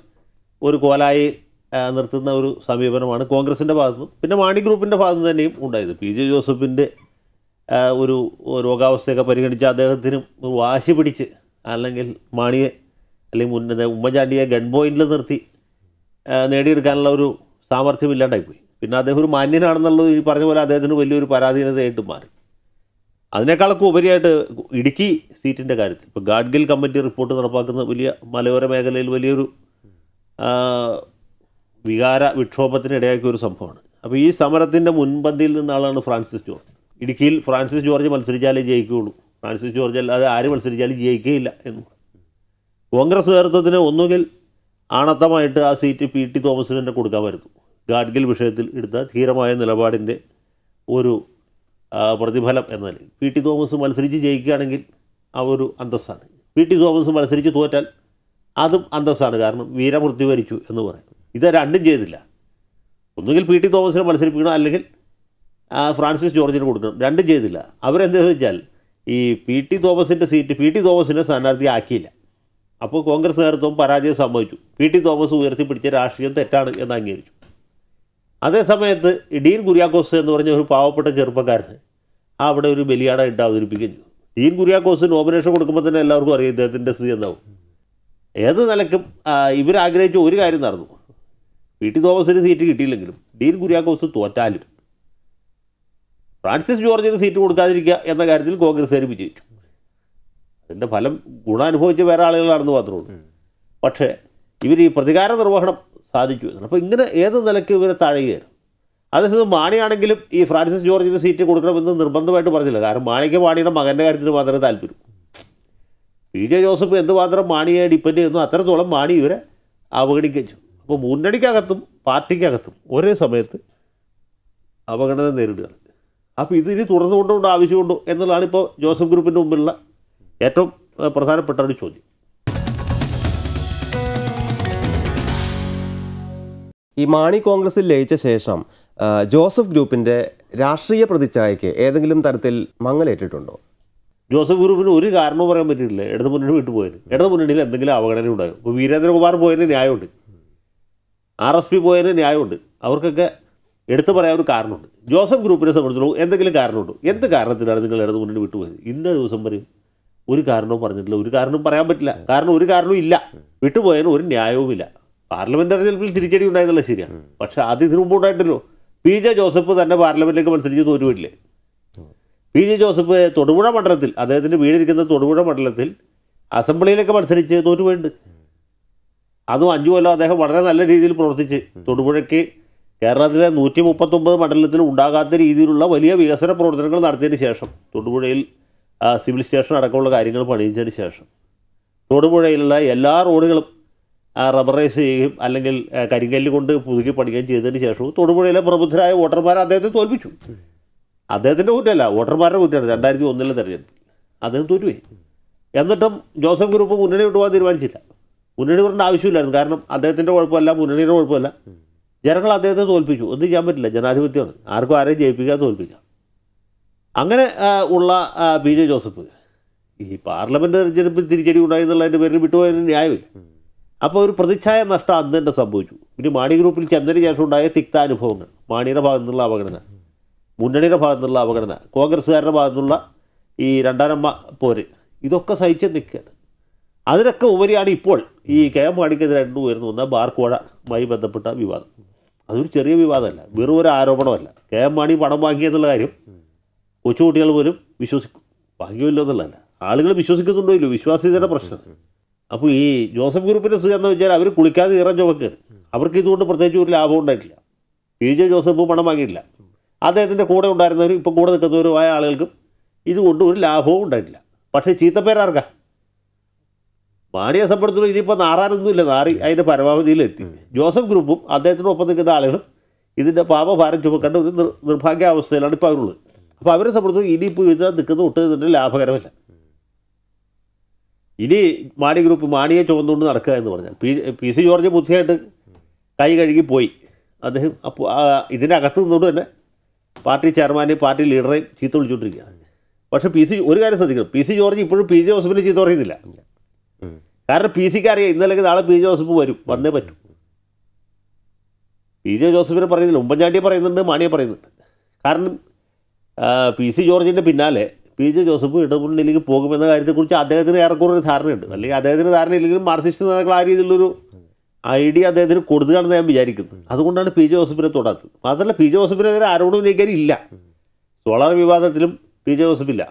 ഒരു കോലായി നിർത്തുന്ന ഒരു സമീപനമാണ് കോൺഗ്രസിന്റെ ഭാഗത്തു പിന്നെ മാണി ഗ്രൂപ്പിന്റെ ഭാഗത്തു തന്നെയും ഉണ്ടായത്. പി ജെ ജോസഫിന്റെ ഒരു രോഗാവസ്ഥയൊക്കെ പരിഗണിച്ച് അദ്ദേഹത്തിനും വാശി പിടിച്ച് അല്ലെങ്കിൽ മാണിയെ അല്ലെങ്കിൽ മുന്നേ ഉമ്മൻചാണ്ടിയെ ഗൺ പോയിന്റിൽ നിർത്തി നേടിയെടുക്കാനുള്ള ഒരു സാമർഥ്യം ഇല്ലാണ്ടായിപ്പോയി. പിന്നെ അദ്ദേഹം ഒരു മാന്യനാണെന്നുള്ളത് ഈ പറഞ്ഞ പോലെ അദ്ദേഹത്തിന് വലിയൊരു പരാധീനതയായിട്ട് മാറി. അതിനേക്കാളൊക്കെ ഉപരിയായിട്ട് ഇടുക്കി സീറ്റിന്റെ കാര്യത്തിൽ ഇപ്പോൾ ഗാഡ്ഗിൽ കമ്മിറ്റി റിപ്പോർട്ട് നടപ്പാക്കുന്ന വലിയ മലയോര മേഖലയിൽ വലിയൊരു വികാര വിക്ഷോഭത്തിന് ഇടയാക്കിയ ഒരു സംഭവമാണ്. അപ്പോൾ ഈ സമരത്തിന്റെ മുൻപന്തിയിൽ നിന്ന ആളാണ് ഫ്രാൻസിസ് ജോർജ്. ഇടുക്കിയിൽ ഫ്രാൻസിസ് ജോർജ് മത്സരിച്ചാലേ ജയിക്കുകയുള്ളൂ. ഫ്രാൻസിസ് ജോർജ് അല്ലാതെ ആര് മത്സരിച്ചാലും ജയിക്കുകയില്ല എന്ന്. കോൺഗ്രസ് നേതൃത്വത്തിന് ഒന്നുകിൽ ആണത്തമായിട്ട് ആ സീറ്റ് പി ടി തോമസിന് തന്നെ കൊടുക്കാമായിരുന്നു ഗാഡ്ഗിൽ വിഷയത്തിൽ എടുത്ത ധീരമായ നിലപാടിന്റെ ഒരു പ്രതിഫലം എന്ന നിലയിൽ. പി ടി തോമസ് മത്സരിച്ച് ജയിക്കുകയാണെങ്കിൽ ആ ഒരു അന്തസ്സാണ്. പി ടി തോമസ് മത്സരിച്ച് തോറ്റാൽ അതും അന്തസ്സാണ്. കാരണം വീരമൃത്യു വരിച്ചു എന്ന് പറയും ഇത് രണ്ടും ചെയ്തില്ല. ഒന്നുകിൽ പി ടി തോമസിനെ മത്സരിപ്പിക്കണം അല്ലെങ്കിൽ ഫ്രാൻസിസ് ജോർജിന് കൊടുക്കണം. രണ്ടും ചെയ്തില്ല. അവരെന്താണെന്ന് വെച്ചാൽ ഈ പി ടി തോമസിന്റെ സീറ്റ് പി ടി തോമസിനെ സ്ഥാനാർത്ഥി ആക്കിയില്ല അപ്പോൾ കോൺഗ്രസ് നേതൃത്വം പരാജയം സംഭവിച്ചു പി ടി തോമസ് ഉയർത്തിപ്പിടിച്ച രാഷ്ട്രീയം തെറ്റാണ് എന്ന് അംഗീകരിച്ചു. അതേസമയത്ത് ഡീൻ കുര്യാക്കോസ് എന്ന് പറഞ്ഞ ഒരു പാവപ്പെട്ട ചെറുപ്പക്കാരന് അവിടെ ഒരു ബലിയാട ഇട്ട് അവതരിപ്പിക്കുകയും ചെയ്തു. ഡീൻ കുര്യാക്കോസ് നോമിനേഷൻ കൊടുക്കുമ്പോൾ തന്നെ എല്ലാവർക്കും അറിയാം ഇദ്ദേഹത്തിന്റെ സ്ഥിതി എന്താവും. ഏത് നിലക്കും ഇവരാഗ്രഹിച്ച ഒരു കാര്യം നടന്നു. പി ടി തോമസിന് സീറ്റ് കിട്ടിയില്ലെങ്കിലും ഡീൻ കുര്യാക്കോസ് തോറ്റാലും. ഫ്രാൻസിസ് ജോർജിന് സീറ്റ് കൊടുക്കാതിരിക്കുക എന്ന കാര്യത്തിൽ കോൺഗ്രസ്സുകാർ വിജയിച്ചു. അതിന്റെ ഫലം ഗുണാനുഭവിച്ച വേറെ ആളുകളാണെന്ന് മാത്രമേ ഉള്ളൂ. പക്ഷേ ഇവർ ഈ പ്രതികാര നിർവഹണം സാധിച്ചു എന്നാണ്. അപ്പോൾ ഇങ്ങനെ ഏത് നിലയ്ക്ക് ഇവരെ താഴെയായിരുന്നു അതേസമയം മാണിയാണെങ്കിലും ഈ ഫ്രാൻസിസ് ജോർജിന് സീറ്റ് കൊടുക്കണമെന്ന് നിർബന്ധമായിട്ട് പറഞ്ഞില്ല. കാരണം മാണിക്ക് മാണിയുടെ മകന്റെ കാര്യത്തിൽ മാത്രമേ താല്പര്യം പി ജെ ജോസഫ് എന്തുമാത്രം മാണിയെ ഡിപ്പെൻഡ് ചെയ്യുന്നു അത്രത്തോളം മാണി ഇവരെ അവഗണിക്കുകയും ചെയ്തു. അപ്പോൾ മുന്നണിക്കകത്തും പാർട്ടിക്കകത്തും ഒരേ സമയത്ത് അവഗണന നേരിടുകയാണ് അപ്പോൾ ഇതിനി തുടർന്നു കൊണ്ടുകൊണ്ട് ആവശ്യമുണ്ടോ എന്നുള്ളതാണ് ഇപ്പോൾ ജോസഫ് ഗ്രൂപ്പിന്റെ മുമ്പിലുള്ള ഏറ്റവും പ്രധാനപ്പെട്ട ഒരു ചോദ്യം. ഈ മാണി കോൺഗ്രസിൽ ലയിച്ച ശേഷം ജോസഫ് ഗ്രൂപ്പിന്റെ രാഷ്ട്രീയ പ്രതിച്ഛായയ്ക്ക് ഏതെങ്കിലും തരത്തിൽ മങ്ങലേറ്റിട്ടുണ്ടോ ജോസഫ് ഗ്രൂപ്പിന് ഒരു കാരണവും പറയാൻ പറ്റിയിട്ടില്ല. ഇടതു മുന്നണി വിട്ടു പോയത്. ഇടതു മുന്നണിയിൽ എന്തെങ്കിലും അവഗണന ഉണ്ടാകും ഇപ്പോൾ വീരേന്ദ്രകുമാർ പോയതിന് ന്യായമുണ്ട്. ആർ എസ് പി പോയതിന് ന്യായമുണ്ട്. അവർക്കൊക്കെ എടുത്തു പറയാൻ ഒരു കാരണമുണ്ട്. ജോസഫ് ഗ്രൂപ്പിനെ സംബന്ധിച്ചിടത്തോളം എന്തെങ്കിലും കാരണമുണ്ടോ? എന്ത് കാരണത്തിലാണ് നിങ്ങൾ ഇടത് മുന്നിൽ വിട്ടുപോയത്? ഇന്ന ദിവസം വരെയും ഒരു കാരണവും പറഞ്ഞിട്ടില്ല. ഒരു കാരണവും പറയാൻ പറ്റില്ല. കാരണം ഒരു കാരണവും ഇല്ല. വിട്ടുപോയതിന് ഒരു ന്യായവുമില്ല. പാർലമെന്റ് തെരഞ്ഞെടുപ്പിൽ തിരിച്ചടി ഉണ്ടായെന്നുള്ള ശരിയാണ്. പക്ഷെ അത് ഇതിനു മുമ്പ് ഉണ്ടായിട്ടല്ലോ പി ജെ ജോസഫ് തന്നെ പാർലമെന്റിലേക്ക് മത്സരിച്ച് തോറ്റുപോയില്ലേ പി ജെ ജോസഫ് തൊടുപുഴ മണ്ഡലത്തിൽ അദ്ദേഹത്തിന്റെ വീടിരിക്കുന്ന തൊടുപുഴ മണ്ഡലത്തിൽ അസംബ്ലിയിലേക്ക് മത്സരിച്ച് തോറ്റുപോയിട്ടുണ്ട് അതും അഞ്ചു കൊല്ലം അദ്ദേഹം വളരെ നല്ല രീതിയിൽ പ്രവർത്തിച്ച്. തൊടുപുഴയ്ക്ക് കേരളത്തിലെ നൂറ്റി മുപ്പത്തൊമ്പത് മണ്ഡലത്തിൽ ഉണ്ടാകാത്ത രീതിയിലുള്ള വലിയ വികസന പ്രവർത്തനങ്ങൾ നടത്തിയതിന് ശേഷം തൊടുപുഴയിൽ സിവിൽ സ്റ്റേഷൻ അടക്കമുള്ള കാര്യങ്ങൾ പണിയിച്ചതിന് ശേഷം. തൊടുപുഴയിലുള്ള എല്ലാ റോഡുകളും റബ്ബറൈസ് ചെയ്യുകയും അല്ലെങ്കിൽ കരിങ്കല്ല് കൊണ്ട് പുതുക്കി പണിയുകയും ചെയ്തതിന് ശേഷവും തൊടുപുഴയിലെ പ്രബുദ്ധരായ വോട്ടർമാരെ അദ്ദേഹത്തെ തോൽപ്പിച്ചു. അദ്ദേഹത്തിന്റെ കുറ്റമല്ല വോട്ടർമാരുടെ കുറ്റമാണ് രണ്ടായിരത്തി ഒന്നിലെ തെരഞ്ഞെടുപ്പിൽ. അദ്ദേഹം തോറ്റുപോയി. എന്നിട്ടും ജോസഫ് ഗ്രൂപ്പ് മുന്നണി വിട്ടുപോകാൻ തീരുമാനിച്ചില്ല. മുന്നണി പറഞ്ഞ ആവശ്യമില്ലായിരുന്നു. കാരണം അദ്ദേഹത്തിന്റെ കുഴപ്പമല്ല മുന്നണിയുടെ കുഴപ്പമല്ല. ജനങ്ങൾ അദ്ദേഹത്തെ തോൽപ്പിച്ചു. ഒന്നും ചെയ്യാൻ പറ്റില്ല. ജനാധിപത്യമാണ്. ആർക്കും ആരെയും ജയിപ്പിക്കാൻ തോൽപ്പിക്കാം അങ്ങനെ ഉള്ള പി ജെ ജോസഫ്. ഈ പാർലമെന്റ് തെരഞ്ഞെടുപ്പിൽ തിരിച്ചടി ഉണ്ടായി എന്നുള്ളതിന്റെ പേരിൽ വിട്ടുപോയതിന് ന്യായമില്ല. അപ്പോൾ ഒരു പ്രതിച്ഛായ നഷ്ടം അന്ന് തന്നെ സംഭവിച്ചു. പിന്നെ മാണി ഗ്രൂപ്പിൽ ചെന്നതിന് ശേഷം ഉണ്ടായ തിക്ത അനുഭവങ്ങൾ. മാണിയുടെ ഭാഗത്തു നിന്നുള്ള അവഗണന. മുന്നണിയുടെ ഭാഗത്തു നിന്നുള്ള അവഗണന. കോൺഗ്രസ്സുകാരുടെ ഭാഗത്തു നിന്നുള്ള ഈ രണ്ടാനമ്മ പോര്. ഇതൊക്കെ സഹിച്ച് നിൽക്കുകയാണ്. അതിനൊക്കെ ഉപരിയാണ് ഇപ്പോൾ ഈ കെ എം മാണിക്കെതിരായിട്ട് ഉയർന്നു വന്ന ബാർക്കോഴമായി ബന്ധപ്പെട്ട വിവാദം. അതൊരു ചെറിയ വിവാദമല്ല വെറും ഒരു ആരോപണമല്ല. കെ എം മാണി പണം വാങ്ങിയെന്നുള്ള കാര്യം കൊച്ചുകുട്ടികൾ പോലും വിശ്വസിക്കും. വാങ്ങിയല്ലോ എന്നുള്ളതല്ല. ആളുകൾ വിശ്വസിക്കുന്നുണ്ടോ ഇല്ലോ വിശ്വാസ്യതയുടെ പ്രശ്നം. അപ്പോൾ ഈ ജോസഫ് ഗ്രൂപ്പിന്റെ സ്ഥിതി എന്ന് വെച്ചാൽ അവർ കുളിക്കാതെ ഇറം ചുമക്കുകയാണ് അവർക്ക് ഇതുകൊണ്ട് പ്രത്യേകിച്ച് ഒരു ലാഭം ഉണ്ടായിട്ടില്ല. പി ജെ ജോസഫ് പണം വാങ്ങിയിട്ടില്ല. അദ്ദേഹത്തിന്റെ കൂടെ ഉണ്ടായിരുന്നവരും ഇപ്പോൾ കൂടെ നിൽക്കുന്നവരുമായ ആളുകൾക്കും ഇതുകൊണ്ട് ഒരു ലാഭവും ഉണ്ടായിട്ടില്ല. പക്ഷേ ചീത്തപ്പേരാർക്കാ? മാണിയെ സംബന്ധിച്ചിടത്തോളം ഇനിയിപ്പോൾ നാറാനൊന്നുമില്ല. നാറി അതിന്റെ പരമാവധിയിലെത്തി. ജോസഫ് ഗ്രൂപ്പും അദ്ദേഹത്തിനൊപ്പം നിൽക്കുന്ന ആളുകളും ഇതിന്റെ പാപഭാരം ചുമക്കേണ്ട ഒരു നിർ നിർഭാഗ്യാവസ്ഥയിലാണ് ഇപ്പോൾ അവരുള്ളത്. അപ്പോൾ അവരെ സംബന്ധിച്ചിടത്തോളം ഇനിയിപ്പോൾ ഇത് നിൽക്കുന്ന ഒട്ടും ഇതിന്റെ ലാഭകരമല്ല. ഇനി മാണി ഗ്രൂപ്പ് മാണിയെ ചുമന്നുകൊണ്ട് നടക്കുക എന്ന് പറഞ്ഞാൽ പി പി സി ജോർജ് ബുദ്ധിയായിട്ട് കൈ കഴുകി പോയി. അദ്ദേഹം അപ്പോൾ ഇതിനകത്ത് നിന്നുകൊണ്ട് തന്നെ പാർട്ടി ചെയർമാനെയും പാർട്ടി ലീഡറെയും ചീത്ത വിളിച്ചുകൊണ്ടിരിക്കുകയാണ് പക്ഷേ പി സി ഒരു കാര്യം ശ്രദ്ധിക്കണം. പി സി ജോർജ് ഇപ്പോഴും പി ജെ ജോസഫിനെ ചീത്ത പറയുന്നില്ല. കാരണം പി സിക്ക് അറിയാം ഇന്നല്ലെങ്കിൽ നാളെ പി ജോസഫ് വരും. വന്നേ പറ്റും. പി ജെ ജോസഫിനെ പറയുന്നില്ല ഉമ്മൻചാണ്ടിയെ പറയുന്നുണ്ട് മാണിയെ പറയുന്നുണ്ട്. കാരണം പി സി ജോർജിന്റെ പിന്നാലെ പി ജെ ജോസഫ് ഇടമുന്നിലേക്ക് പോകുമെന്ന കാര്യത്തെക്കുറിച്ച് അദ്ദേഹത്തിന് ഏറെക്കുറെ ഒരു ധാരണയുണ്ട്. അല്ലെങ്കിൽ അദ്ദേഹത്തിന് ധാരണ ഇല്ലെങ്കിലും മാർസിസ്റ്റ് നേതാക്കൾ ആ രീതിയിലുള്ളൊരു ഐഡിയ അദ്ദേഹത്തിന് കൊടുക്കുകയാണെന്ന് ഞാൻ വിചാരിക്കുന്നു. അതുകൊണ്ടാണ് പി ജെ ജോസഫിനെ തൊടാത്തത്. മാത്രമല്ല പി ജെ ജോസഫിനെതിരെ ആരോടും നീക്കാൻ ഇല്ല സോളാർ വിവാദത്തിലും പി ജെ ജോസഫില്ല.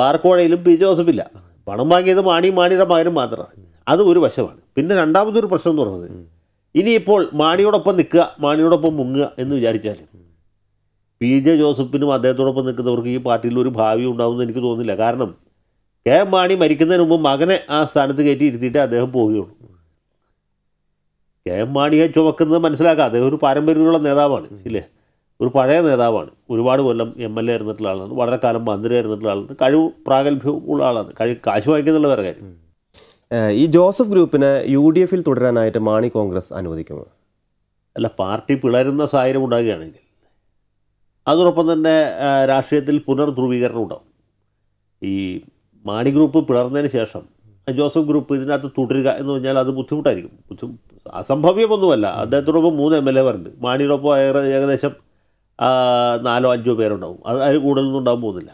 ബാർക്കോഴയിലും പി ജെ ജോസഫില്ല. പണം വാങ്ങിയത് മാണി മാണിയുടെ മകനും മാത്രമാണ് അത് ഒരു വശമാണ്. പിന്നെ രണ്ടാമതൊരു പ്രശ്നം എന്ന് പറയുന്നത് ഇനിയിപ്പോൾ മാണിയോടൊപ്പം നിൽക്കുക മാണിയോടൊപ്പം മുങ്ങുക എന്ന് വിചാരിച്ചാൽ പി ജെ ജോസഫിനും അദ്ദേഹത്തോടൊപ്പം നിൽക്കുന്നവർക്ക് ഈ പാർട്ടിയിൽ ഒരു ഭാവി ഉണ്ടാവും എന്ന് എനിക്ക് തോന്നുന്നില്ല. കാരണം കെ എം മാണി മരിക്കുന്നതിന് മുമ്പ് മകനെ ആ സ്ഥാനത്ത് കയറ്റി ഇരുത്തിയിട്ട് അദ്ദേഹം പോവുകയുള്ളൂ. കെ എം മാണിയെ ചുമക്കുന്നത് മനസ്സിലാക്കാം. അദ്ദേഹം ഒരു പാരമ്പര്യമുള്ള നേതാവാണ് ഇല്ലേ? ഒരു പഴയ നേതാവാണ്. ഒരുപാട് കൊല്ലം എം എൽ എ ആയിരുന്നിട്ടുള്ള ആളാണ്. വളരെ കാലം മന്ത്രി ആയിരുന്നിട്ടുള്ള ആളാണ്. കഴിവ് പ്രാഗൽഭ്യം ഉള്ള ആളാണ്. കഴി കാശ് വാങ്ങിക്കുന്നുള്ള വേറെ കാര്യം. ഈ ജോസഫ് ഗ്രൂപ്പിനെ യു ഡി എഫിൽ തുടരാനായിട്ട് മാണി കോൺഗ്രസ് അനുവദിക്കുമോ? അല്ല പാർട്ടി പിളരുന്ന സാഹചര്യം ഉണ്ടാകുകയാണെങ്കിൽ അതോടൊപ്പം തന്നെ രാഷ്ട്രീയത്തിൽ പുനർധ്രുവീകരണം ഉണ്ടാവും. ഈ മാണി ഗ്രൂപ്പ് പിളർന്നതിന് ശേഷം ജോസഫ് ഗ്രൂപ്പ് ഇതിനകത്ത് തുടരുക എന്ന് പറഞ്ഞാൽ അത് ബുദ്ധിമുട്ടായിരിക്കും. ബുദ്ധി അസംഭവ്യമൊന്നുമല്ല. അദ്ദേഹത്തോടൊപ്പം മൂന്ന് എം എൽ എമാരുണ്ട് മാണിയോടൊപ്പം ഏകദേശം നാലോ അഞ്ചോ പേരുണ്ടാവും. അത് അതിൽ കൂടുതലൊന്നും ഉണ്ടാകാൻ പോകുന്നില്ല.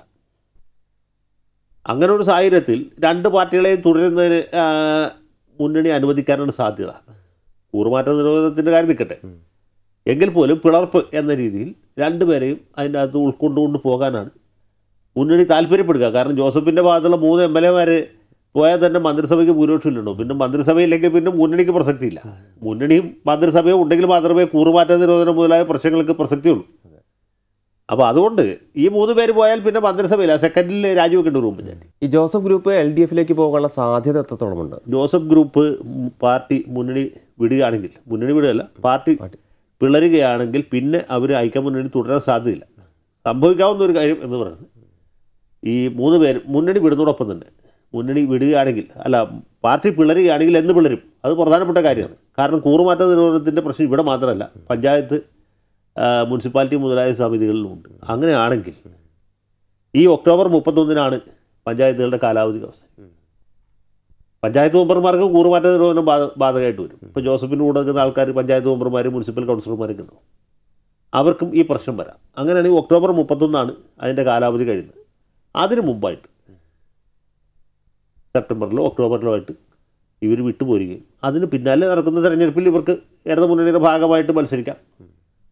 അങ്ങനെ ഒരു സാഹചര്യത്തിൽ രണ്ട് പാർട്ടികളെയും തുടരുന്നതിന് മുന്നണി അനുവദിക്കാനാണ് സാധ്യത. കൂറുമാറ്റ നിരോധനത്തിന്റെ കാര്യം നിൽക്കട്ടെ. എങ്കിൽ പോലും പിളർപ്പ് എന്ന രീതിയിൽ രണ്ടുപേരെയും അതിന്റെ അകത്ത് ഉൾക്കൊണ്ടുകൊണ്ട് പോകാനാണ് മുന്നണി താല്പര്യപ്പെടുക. കാരണം ജോസഫിന്റെ ഭാഗത്തുള്ള മൂന്ന് എം എൽ എമാർ പോയാൽ തന്നെ മന്ത്രിസഭയ്ക്ക് ഭൂരിപക്ഷം ഭൂരിപക്ഷമില്ലല്ലോ. പിന്നെ മന്ത്രിസഭയില്ലെങ്കിൽ പിന്നെ മുന്നണിക്ക് പ്രസക്തിയില്ല. മുന്നണിയും മന്ത്രിസഭയും ഉണ്ടെങ്കിൽ മാത്രമേ കൂറുമാറ്റ നിരോധനം മുതലായ പ്രശ്നങ്ങൾക്ക് പ്രസക്തിയുള്ളൂ. അപ്പോൾ അതുകൊണ്ട് ഈ മൂന്ന് പേര് പോയാൽ പിന്നെ മന്ത്രിസഭയില്ല സെക്കൻഡിൽ രാജിവെക്കേണ്ട ഒരു ഉമ്മൻചാണ്ടി ഈ ജോസഫ് ഗ്രൂപ്പ് എൽ ഡി എഫിലേക്ക് പോകാനുള്ള സാധ്യത എത്രത്തോളമുണ്ട്? ജോസഫ് ഗ്രൂപ്പ് പാർട്ടി മുന്നണി വിടുകയാണെങ്കിൽ മുന്നണി വിടുകയല്ല പാർട്ടി പിളരുകയാണെങ്കിൽ പിന്നെ അവർ ഐക്യമുന്നണി തുടരാൻ സാധ്യതയില്ല. സംഭവിക്കാവുന്ന ഒരു കാര്യം എന്ന് പറയുന്നത് ഈ മൂന്ന് പേര് മുന്നണി വിടുന്നതോടൊപ്പം തന്നെ മുന്നണി വിടുകയാണെങ്കിൽ അല്ല പാർട്ടി പിളരുകയാണെങ്കിൽ എന്ന് പിളരും? അത് പ്രധാനപ്പെട്ട കാര്യമാണ്. കാരണം കൂറുമാറ്റ നിരോധനത്തിന്റെ പ്രശ്നം ഇവിടെ മാത്രമല്ല. പഞ്ചായത്ത് മുനിസിപ്പാലിറ്റി മുതലായ സമിതികളിലുമുണ്ട് അങ്ങനെയാണെങ്കിൽ ഈ ഒക്ടോബർ മുപ്പത്തൊന്നിനാണ് പഞ്ചായത്തുകളുടെ കാലാവധി അവസ്ഥ പഞ്ചായത്ത് മെമ്പർമാർക്ക് കൂറുമാറ്റ നിരോധനം ബാധ ബാധകമായിട്ട് വരും. ഇപ്പോൾ ജോസഫിന്റെ കൂടെ നിൽക്കുന്ന ആൾക്കാർ പഞ്ചായത്ത് മെമ്പർമാർ മുനിസിപ്പൽ കൗൺസിലർമാരൊക്കെ ഉണ്ടാവും. അവർക്കും ഈ പ്രശ്നം വരാം. അങ്ങനെയാണെങ്കിൽ ഒക്ടോബർ മുപ്പത്തൊന്നാണ് അതിന്റെ കാലാവധി കഴിയുന്നത്. അതിന് മുമ്പായിട്ട് സെപ്റ്റംബറിലോ ഒക്ടോബറിലോ ആയിട്ട് ഇവർ വിട്ടുപോരുകയും അതിന് പിന്നാലെ നടക്കുന്ന തെരഞ്ഞെടുപ്പിൽ ഇവർക്ക് ഇടതു മുന്നണിയുടെ ഭാഗമായിട്ട് മത്സരിക്കാം.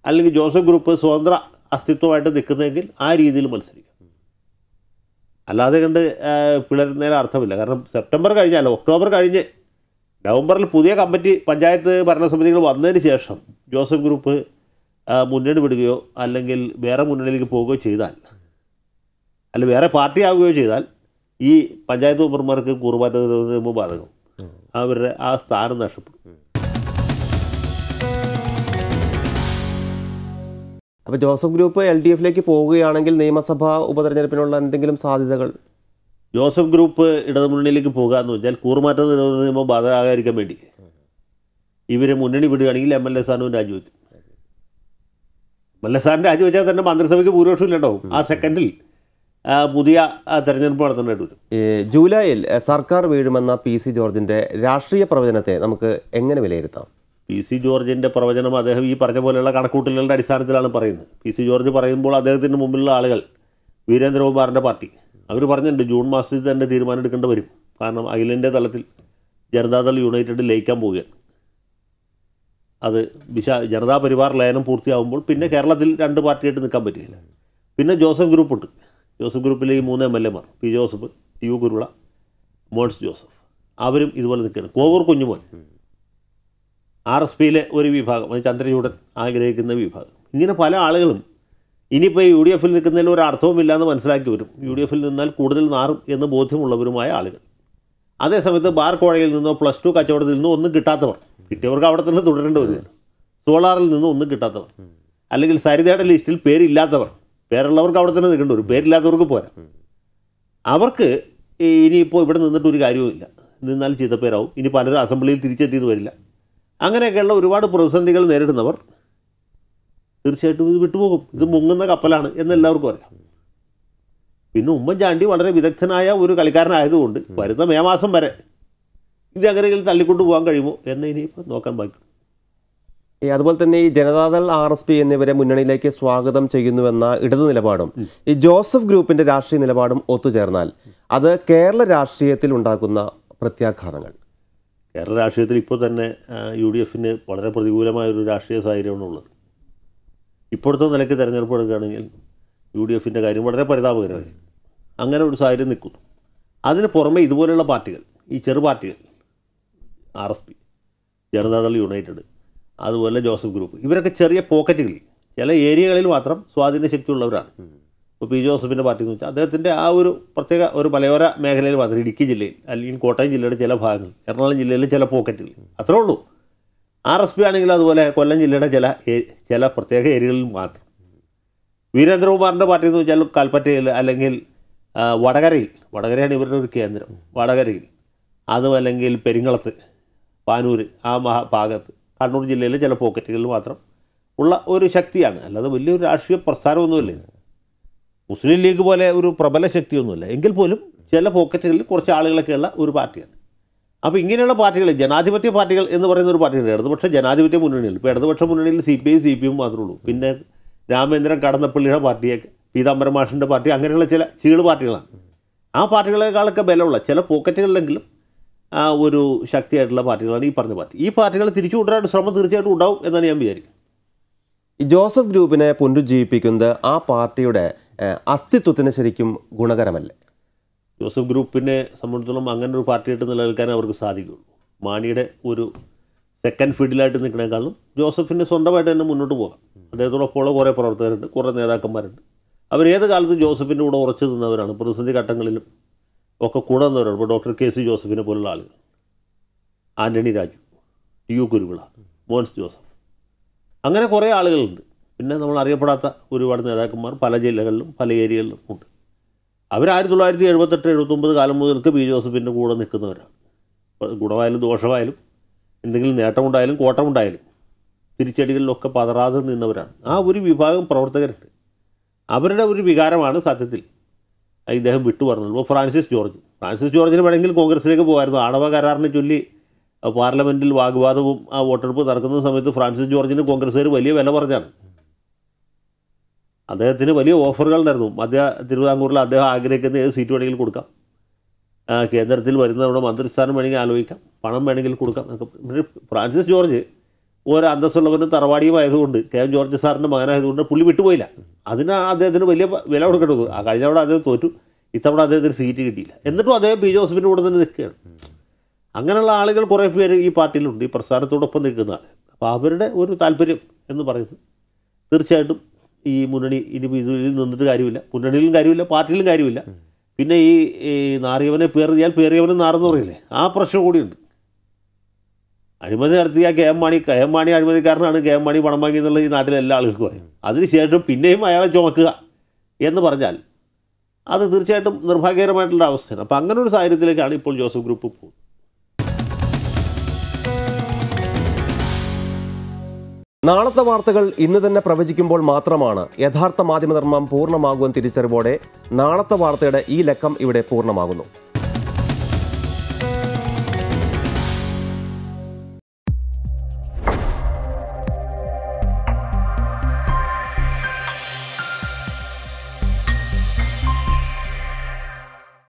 അല്ലെങ്കിൽ ജോസഫ് ഗ്രൂപ്പ് സ്വതന്ത്ര അസ്തിത്വമായിട്ട് നിൽക്കുന്നതെങ്കിൽ ആ രീതിയിൽ മത്സരിക്കും. അല്ലാതെ കണ്ട് പിളരുന്നതിന് അർത്ഥമില്ല. കാരണം സെപ്റ്റംബർ കഴിഞ്ഞാൽ ഒക്ടോബർ കഴിഞ്ഞ് നവംബറിൽ പുതിയ കമ്മിറ്റി പഞ്ചായത്ത് ഭരണസമിതികൾ വന്നതിന് ശേഷം ജോസഫ് ഗ്രൂപ്പ് മുന്നണി വിടുകയോ അല്ലെങ്കിൽ വേറെ മുന്നണിയിലേക്ക് പോവുകയോ ചെയ്താൽ അല്ല വേറെ പാർട്ടി ആവുകയോ ചെയ്താൽ ഈ പഞ്ചായത്ത് മെമ്പർമാർക്ക് കൂറുമാറ്റ നിയമം ബാധകം അവരുടെ ആ സ്ഥാനം നഷ്ടപ്പെടും. അപ്പോൾ ജോസഫ് ഗ്രൂപ്പ് എൽ ഡി എഫിലേക്ക് പോവുകയാണെങ്കിൽ നിയമസഭാ ഉപതെരഞ്ഞെടുപ്പിനുള്ള എന്തെങ്കിലും സാധ്യതകൾ? ജോസഫ് ഗ്രൂപ്പ് ഇടതുമുന്നണിയിലേക്ക് പോകുക എന്ന് വെച്ചാൽ കൂറുമാറ്റ നിയമം ബാധകമാകാതിരിക്കാൻ വേണ്ടി. ഇവരെ മുന്നണി വിടുകയാണെങ്കിൽ എം എൽ എ സ്ഥാനവും രാജിവെക്കും എം എൽ എ സ്ഥാനം രാജിവെച്ചാൽ തന്നെ മന്ത്രിസഭയ്ക്ക് ഭൂരിപക്ഷം ഇല്ലണ്ടാവും. ആ സെക്കൻഡിൽ പുതിയ തെരഞ്ഞെടുപ്പ് നടത്തേണ്ടതായിട്ട് വരും. ജൂലൈയിൽ സർക്കാർ വീഴുമെന്ന പി സി ജോർജിന്റെ രാഷ്ട്രീയ പ്രവചനത്തെ നമുക്ക് എങ്ങനെ വിലയിരുത്താം? പി സി ജോർജിന്റെ പ്രവചനം അദ്ദേഹം ഈ പറഞ്ഞ പോലെയുള്ള കണക്കൂട്ടലുകളുടെ അടിസ്ഥാനത്തിലാണ് പറയുന്നത്. പി സി ജോർജ് പറയുമ്പോൾ അദ്ദേഹത്തിന് മുമ്പിലുള്ള ആളുകൾ വീരേന്ദ്രകുമാറിന്റെ പാർട്ടി. അവർ പറഞ്ഞിട്ടുണ്ട് ജൂൺ മാസത്തിൽ തന്നെ തീരുമാനം എടുക്കേണ്ടി വരും. കാരണം അഖിലേന്ത്യാ തലത്തിൽ ജനതാദൾ യുണൈറ്റഡ് ലയിക്കാൻ പോവുകയാണ്. അത് വിശാ ജനതാ പരിവാർ ലയനം പൂർത്തിയാകുമ്പോൾ പിന്നെ കേരളത്തിൽ രണ്ട് പാർട്ടിയായിട്ട് നിൽക്കാൻ പറ്റില്ല. പിന്നെ ജോസഫ് ഗ്രൂപ്പുണ്ട് ജോസഫ് ഗ്രൂപ്പിലെ ഈ മൂന്ന് എം എൽ എമാർ പി ജോസഫ് യു കുരുള മോൻസ് ജോസഫ്. അവരും ഇതുപോലെ നിൽക്കുകയാണ്. കോവൂർ കുഞ്ഞുമോൻ. ആർ എസ് പിയിലെ ഒരു വിഭാഗം അത് ആഗ്രഹിക്കുന്ന വിഭാഗം. ഇങ്ങനെ പല ആളുകളും ഇനിയിപ്പോൾ യു ഡി എഫിൽ നിൽക്കുന്നതിൽ ഒരു അർത്ഥവുമില്ല എന്ന് മനസ്സിലാക്കി വരും. യു ഡി എഫിൽ നിന്നാൽ കൂടുതൽ നാറും എന്ന് ബോധ്യമുള്ളവരുമായ ആളുകൾ. അതേസമയത്ത് ബാർ കോഴയിൽ നിന്നോ പ്ലസ് ടു കച്ചവടത്തിൽ നിന്നോ ഒന്നും കിട്ടാത്തവർ. കിട്ടിയവർക്ക് അവിടെ തന്നെ തുടരേണ്ടി വരികയാണ് സോളാറിൽ നിന്നും ഒന്നും കിട്ടാത്തവർ. അല്ലെങ്കിൽ സരിതയുടെ ലിസ്റ്റിൽ പേരില്ലാത്തവർ. പേരുള്ളവർക്ക് അവിടെ തന്നെ നിൽക്കേണ്ടി വരും. പേരില്ലാത്തവർക്ക് പോരാ. അവർക്ക് ഇനിയിപ്പോൾ ഇവിടെ നിന്നിട്ട് ഒരു കാര്യവുമില്ല. നിന്നാൽ ചീത്തപ്പേരാവും. ഇനി പലരും അസംബ്ലിയിൽ തിരിച്ചെത്തിയെന്ന് വരില്ല. അങ്ങനെയൊക്കെയുള്ള ഒരുപാട് പ്രതിസന്ധികൾ നേരിടുന്നവർ തീർച്ചയായിട്ടും ഇത് വിട്ടുപോകും. ഇത് മുങ്ങുന്ന കപ്പലാണ് എന്ന് എല്ലാവർക്കും അറിയാം. പിന്നെ ഉമ്മൻചാണ്ടി വളരെ വിദഗ്ധനായ ഒരു കളിക്കാരനായതുകൊണ്ട് വരുന്ന മേ മാസം വരെ ഇത് അങ്ങനെയെങ്കിലും തള്ളിക്കൊണ്ട് പോകാൻ കഴിയുമോ എന്ന് ഇനിയിപ്പോൾ നോക്കാൻ ബാക്കി ഈ അതുപോലെ തന്നെ ഈ ജനതാദൾ ആർ എസ് പി എന്നിവരെ മുന്നണിയിലേക്ക് സ്വാഗതം ചെയ്യുന്നുവെന്ന ഇടതു നിലപാടും ഈ ജോസഫ് ഗ്രൂപ്പിന്റെ രാഷ്ട്രീയ നിലപാടും ഒത്തുചേർന്നാൽ അത് കേരള രാഷ്ട്രീയത്തിൽ ഉണ്ടാക്കുന്ന പ്രത്യാഘാതങ്ങൾ. കേരള രാഷ്ട്രീയത്തിൽ ഇപ്പോൾ തന്നെ യു ഡി എഫിന് വളരെ പ്രതികൂലമായൊരു രാഷ്ട്രീയ സാഹചര്യമാണ് ഉള്ളത്. ഇപ്പോഴത്തെ നിലയ്ക്ക് തിരഞ്ഞെടുപ്പ് എടുക്കുകയാണെങ്കിൽ യു ഡി എഫിന്റെ കാര്യം വളരെ പരിതാപകരമായി. അങ്ങനെ ഒരു സാഹചര്യം നിൽക്കുന്നു. അതിന് പുറമെ ഇതുപോലെയുള്ള പാർട്ടികൾ ഈ ചെറു പാർട്ടികൾ R S P Janata Dal United അതുപോലെ ജോസഫ് ഗ്രൂപ്പ് ഇവരൊക്കെ ചെറിയ പോക്കറ്റുകളിൽ ചില ഏരിയകളിൽ മാത്രം സ്വാധീന ശക്തിയുള്ളവരാണ് ഇപ്പോൾ പി ജോസഫിന്റെ പാർട്ടി എന്ന് വെച്ചാൽ അദ്ദേഹത്തിന്റെ ആ ഒരു പ്രത്യേക ഒരു മലയോര മേഖലയിൽ മാത്രം ഇടുക്കി ജില്ലയിൽ അല്ലെങ്കിൽ കോട്ടയം ജില്ലയുടെ ചില ഭാഗങ്ങൾ എറണാകുളം ജില്ലയിലെ ചില പോക്കറ്റുകൾ അത്രേ ഉള്ളൂ. ആർ എസ് പി ആണെങ്കിലും അതുപോലെ കൊല്ലം ജില്ലയുടെ ചില ചില പ്രത്യേക ഏരിയകളിൽ മാത്രം. വീരേന്ദ്രകുമാറിന്റെ പാർട്ടി എന്ന് വെച്ചാൽ കൽപ്പറ്റയിൽ അല്ലെങ്കിൽ വടകരയിൽ വടകരയാണ് ഇവരുടെ ഒരു കേന്ദ്രം വടകരയിൽ. അതും അല്ലെങ്കിൽ പെരിങ്ങളത്ത് പാനൂർ ആ മഹാ ഭാഗത്ത് കണ്ണൂർ ജില്ലയിലെ ചില പോക്കറ്റുകളിൽ മാത്രം ഉള്ള ഒരു ശക്തിയാണ്. അല്ലാതെ വലിയൊരു രാഷ്ട്രീയ പ്രസ്ഥാനമൊന്നുമില്ല മുസ്ലിം ലീഗ് പോലെ ഒരു പ്രബല ശക്തിയൊന്നുമില്ല. എങ്കിൽ പോലും ചില പോക്കറ്റുകളിൽ കുറച്ച് ആളുകളൊക്കെ ഉള്ള ഒരു പാർട്ടിയാണ്. അപ്പോൾ ഇങ്ങനെയുള്ള പാർട്ടികൾ ജനാധിപത്യ പാർട്ടികൾ എന്ന് പറയുന്ന ഒരു പാർട്ടിയുണ്ട്. ഇടതുപക്ഷ ജനാധിപത്യ മുന്നണിയിൽ ഇപ്പോൾ ഇടതുപക്ഷ മുന്നണിയിൽ C P I C P M മാത്രമേ ഉള്ളൂ. പിന്നെ രാമേന്ദ്രൻ കടന്നപ്പള്ളിയുടെ പാർട്ടിയൊക്കെ പീതാംബരം മാഷിന്റെ പാർട്ടി അങ്ങനെയുള്ള ചില ചീൾ പാർട്ടികളാണ്. ആ പാർട്ടികളെക്കാളൊക്കെ ബലമുള്ള ചില പോക്കറ്റുകളിലെങ്കിലും ആ ഒരു ശക്തിയായിട്ടുള്ള പാർട്ടികളാണ് ഈ പറഞ്ഞ പാർട്ടി. ഈ പാർട്ടികൾ തിരിച്ചു കൊണ്ടുവരാൻ ശ്രമം തീർച്ചയായിട്ടും ഉണ്ടാവും എന്നാണ് ഞാൻ വിചാരിക്കുന്നത്. ജോസഫ് ഗ്രൂപ്പിനെ പുനരുജ്ജീവിപ്പിക്കുന്നത് ആ പാർട്ടിയുടെ അസ്തിത്വത്തിന് ശരിക്കും ഗുണകരമല്ല? ജോസഫ് ഗ്രൂപ്പിനെ സംബന്ധിച്ചിടത്തോളം അങ്ങനെ ഒരു പാർട്ടിയായിട്ട് നിലനിൽക്കാൻ അവർക്ക് സാധിക്കുള്ളൂ. മാണിയുടെ ഒരു സെക്കൻഡ് ഫീൽഡിലായിട്ട് നിൽക്കണേക്കാളും ജോസഫിന്റെ സ്വന്തമായിട്ട് തന്നെ മുന്നോട്ട് പോകാം. അദ്ദേഹത്തോടൊപ്പമുള്ള കുറേ പ്രവർത്തകരുണ്ട് കുറേ നേതാക്കന്മാരുണ്ട്. അവർ അവരേത് കാലത്ത് ജോസഫിന്റെ കൂടെ ഉറച്ചു നിന്നവരാണ്. പ്രതിസന്ധി ഘട്ടങ്ങളിലും ഒക്കെ കൂടെ നിന്നവരാണ്. ഇപ്പോൾ ഡോക്ടർ കെ സി ജോസഫിനെ പോലുള്ള ആളുകൾ. Antony Raju U Kuruvila Mons Joseph. അങ്ങനെ കുറേ ആളുകളുണ്ട്. പിന്നെ നമ്മൾ അറിയപ്പെടാത്ത ഒരുപാട് നേതാക്കന്മാർ പല ജില്ലകളിലും പല ഏരിയകളിലും ഉണ്ട്. അവർ ആയിരത്തി തൊള്ളായിരത്തി എഴുപത്തെട്ട് എഴുപത്തൊമ്പത് കാലം മുതൽക്ക് പി. ജോസഫിന്റെ കൂടെ നിൽക്കുന്നവരാണ്. ഗുണമായാലും ദോഷമായാലും എന്തെങ്കിലും നേട്ടമുണ്ടായാലും കോട്ടമുണ്ടായാലും തിരിച്ചടികളിലൊക്കെ പതറാതെ നിന്നവരാണ്. ആ ഒരു വിഭാഗം പ്രവർത്തകരുണ്ട്. അവരുടെ ഒരു വികാരമാണ് സത്യത്തിൽ ഇദ്ദേഹം വിട്ടു പറഞ്ഞത്. ഇപ്പോൾ ഫ്രാൻസിസ് ജോർജ്. ഫ്രാൻസിസ് ജോർജിന് വേണമെങ്കിൽ കോൺഗ്രസിലേക്ക് പോകായിരുന്നു ആണവ കരാറിനെ ചൊല്ലി പാർലമെന്റിൽ വാഗ്വാദവും ആ വോട്ടെടുപ്പ് നടക്കുന്ന സമയത്ത് ഫ്രാൻസിസ് ജോർജിന് കോൺഗ്രസ്സുകാർ വലിയ വില പറഞ്ഞാണ്. അദ്ദേഹത്തിന് വലിയ ഓഫറുകൾ ഉണ്ടായിരുന്നു മധ്യ തിരുവിതാംകൂറിൽ അദ്ദേഹം ആഗ്രഹിക്കുന്ന ഏത് സീറ്റ് വേണമെങ്കിലും കൊടുക്കാം. കേന്ദ്രത്തിൽ വരുന്നവരുടെ മന്ത്രിസ്ഥാനം വേണമെങ്കിൽ ആലോചിക്കാം. പണം വേണമെങ്കിൽ കൊടുക്കാം ഫ്രാൻസിസ് ജോർജ് ഒരു തറവാടിയും തറവാടിയുമായതുകൊണ്ട് കെ എം ജോർജ് സാറിന്റെ മകനായതുകൊണ്ട് പുള്ളി വിട്ടുപോയില്ല. അതിന് അദ്ദേഹത്തിന് വലിയ വില കൊടുക്കേണ്ടത്. ആ കഴിഞ്ഞ തവണ അദ്ദേഹം തോറ്റു. ഇത്തവണ അദ്ദേഹത്തിന് സീറ്റ് കിട്ടിയില്ല. എന്നിട്ടും അദ്ദേഹം പി. ജോസഫിന്റെ കൂടെ തന്നെ നിൽക്കുകയാണ്. അങ്ങനെയുള്ള ആളുകൾ കുറേ പേര് ഈ പാർട്ടിയിലുണ്ട്. ഈ പ്രസ്ഥാനത്തോടൊപ്പം നിൽക്കുന്ന ആൾ അപ്പോൾ അവരുടെ ഒരു താല്പര്യം എന്ന് പറയുന്നത് തീർച്ചയായിട്ടും ഈ മുന്നണി ഇനി ഇതിൽ നിന്നിട്ട് കാര്യമില്ല. മുന്നണിയിലും കാര്യമില്ല പാർട്ടിയിലും കാര്യമില്ല. പിന്നെ ഈ ഈ നാറിയവനെ പേറിയാൽ പേറിയവനെ നാറെന്ന് പറയില്ലേ? ആ പ്രശ്നം കൂടിയുണ്ട്. അഴിമതി നടത്തിയ K M Mani K M Mani അഴിമതിക്കാരനാണ് K M Mani പണം വാങ്ങി എന്നുള്ളത് ഈ നാട്ടിലെ എല്ലാ ആളുകൾക്കും പറയും അതിനുശേഷം പിന്നെയും അയാളെ ചുമക്കുക എന്ന് പറഞ്ഞാൽ അത് തീർച്ചയായിട്ടും നിർഭാഗ്യകരമായിട്ടുള്ള അവസ്ഥയാണ്. അപ്പോൾ അങ്ങനെ ഒരു സാഹചര്യത്തിലേക്കാണ് ഇപ്പോൾ ജോസഫ് ഗ്രൂപ്പ് പോകുന്നത്. നാളത്തെ വാർത്തകൾ ഇന്ന് തന്നെ പ്രവചിക്കുമ്പോൾ മാത്രമാണ് യഥാർത്ഥ മാധ്യമധർമ്മം പൂർണമാകുവാൻ തിരിച്ചറിവോടെ നാളത്തെ വാർത്തയുടെ ഈ ലക്കം ഇവിടെ പൂർണമാകുന്നു.